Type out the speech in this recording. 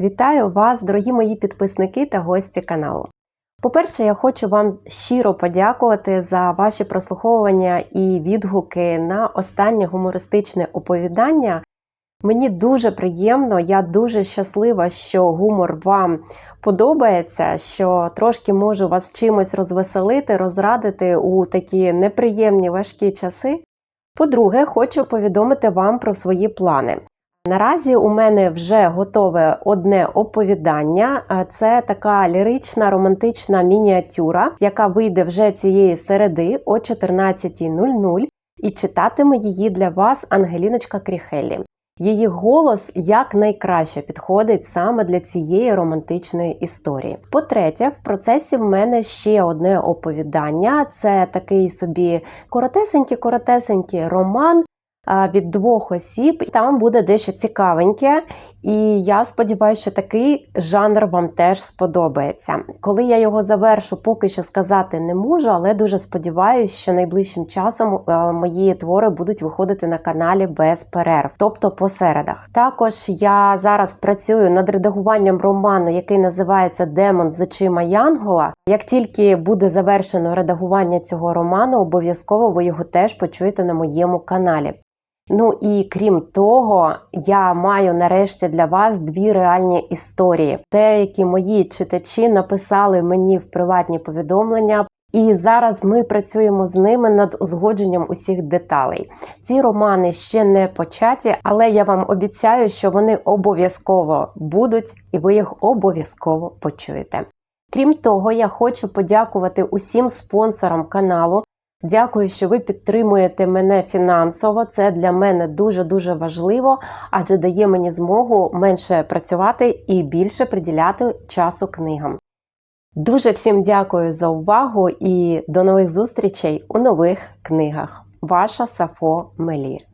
Вітаю вас, дорогі мої підписники та гості каналу. По-перше, я хочу вам щиро подякувати за ваші прослуховування і відгуки на останнє гумористичне оповідання. Мені дуже приємно, я дуже щаслива, що гумор вам подобається, що трошки можу вас чимось розвеселити, розрадити у такі неприємні важкі часи. По-друге, хочу повідомити вам про свої плани. Наразі у мене вже готове одне оповідання. Це така лірична романтична мініатюра, яка вийде вже цієї середи о 14.00 і читатиме її для вас Ангеліночка Кріхелі. Її голос якнайкраще підходить саме для цієї романтичної історії. По-третє, в процесі в мене ще одне оповідання. Це такий собі коротесенький-коротесенький роман а, від двох осіб. Там буде дещо цікавеньке, і я сподіваюся, що такий жанр вам теж сподобається. Коли я його завершу, поки що сказати не можу, але дуже сподіваюся, що найближчим часом е, мої твори будуть виходити на каналі без перерв, тобто по середах. Також я зараз працюю над редагуванням роману, який називається Демон з очима Янгола. Як тільки буде завершено редагування цього роману, обов'язково ви його теж почуєте на моєму каналі. Ну і крім того, я маю нарешті для вас дві реальні історії. Деякі мої читачі написали мені в приватні повідомлення. І зараз ми працюємо з ними над узгодженням усіх деталей. Ці романи ще не початі, але я вам обіцяю, що вони обов'язково будуть, і ви їх обов'язково почуєте. Крім того, я хочу подякувати усім спонсорам каналу. Дякую, що ви підтримуєте мене фінансово. Це для мене дуже дуже важливо, адже дає мені змогу менше працювати і більше приділяти часу книгам. Дуже всім дякую за увагу і до нових зустрічей у нових книгах. Ваша Сафо Мелі.